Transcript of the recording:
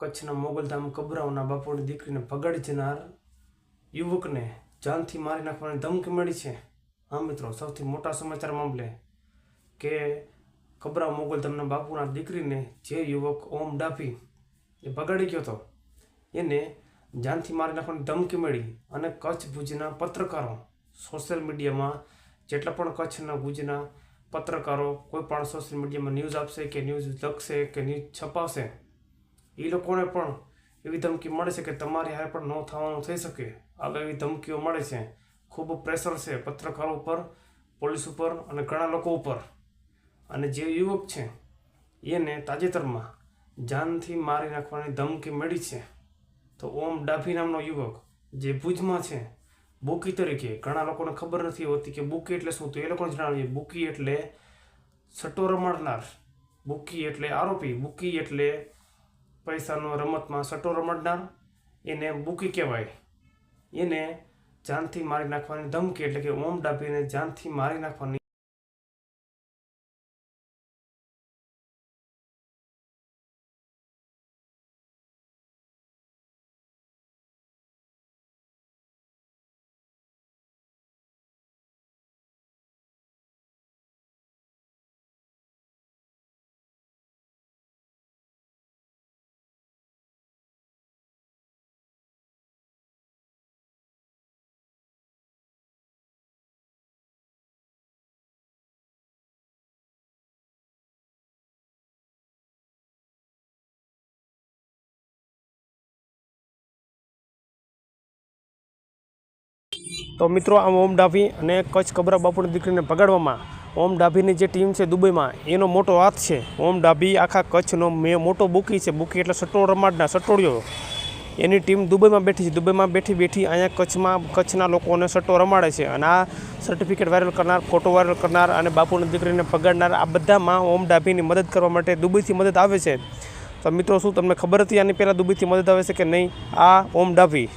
કચ્છના મોગલધામ કબરાઓના બાપુની દીકરીને ભગાડી જનાર યુવકને જાનથી મારી નાખવાની ધમકી મળી છે. હા મિત્રો, સૌથી મોટા સમાચાર મામલે કે કબરા મોગલધામના બાપુના દીકરીને જે યુવક ઓમ ડાફી એ ભગાડી ગયો હતો, એને જાનથી મારી નાખવાની ધમકી મળી અને કચ્છ ભુજના પત્રકારો, સોશિયલ મીડિયામાં જેટલા પણ કચ્છના ભુજના પત્રકારો કોઈ પણ સોશિયલ મીડિયામાં ન્યૂઝ આપશે કે ન્યૂઝ લખશે કે ન્યૂઝ છપાવશે એ લોકોને પણ એવી ધમકી મળે છે કે તમારી હારે પણ ન થવાનું થઈ શકે. આવી એવી ધમકીઓ મળે છે. ખૂબ પ્રેશર છે પત્રકારો ઉપર પોલીસ ઉપર અને ઘણા લોકો ઉપર. અને જે યુવક છે, એને તાજેતરમાં જાનથી મારી નાખવાની ધમકી મળી છે. તો ઓમ ડાભી નામનો યુવક, જે ભુજમાં છે, બુકી તરીકે, ઘણા લોકોને ખબર નથી હોતી કે બુકી એટલે શું? તો એ લોકોને જણાવીએ. બુકી એટલે સટ્ટો રમાડનાર, બુકી એટલે આરોપી, બુકી એટલે પૈસાનો રમતમાં સટ્ટો રમાડનાર, એને બુકી કહેવાય. એને જાનથી મારી નાખવાની ધમકી એટલે કે ઓમ ડાભીને જાનથી મારી નાખવાની તો મિત્રો આ ઓમ ડાભી અને કચ્છ કબરા બાપુની દીકરીને ભગાડવામાં ઓમ ડાભીની જે ટીમ છે દુબઈમાં, એનો મોટો હાથ છે. ઓમ ડાભી આખા કચ્છનો મેં, મોટો બુકી છે. બુકી એટલે સટ્ટો રમાડના સટોળિયો. એની ટીમ દુબઈમાં બેઠી છે. દુબઈમાં બેઠી બેઠી અહીંયા કચ્છમાં, કચ્છના લોકોને સટ્ટો રમાડે છે અને આ સર્ટિફિકેટ વાયરલ કરનાર ફોટો વાયરલ કરનાર અને બાપુની દીકરીને પગાડનાર આ બધામાં ઓમ ડાભીની મદદ કરવા માટે દુબઈથી મદદ આવે છે. તો મિત્રો, શું તમને ખબર હતી આની પહેલાં દુબઈથી મદદ આવે છે કે નહીં? આ ઓમ ડાભી.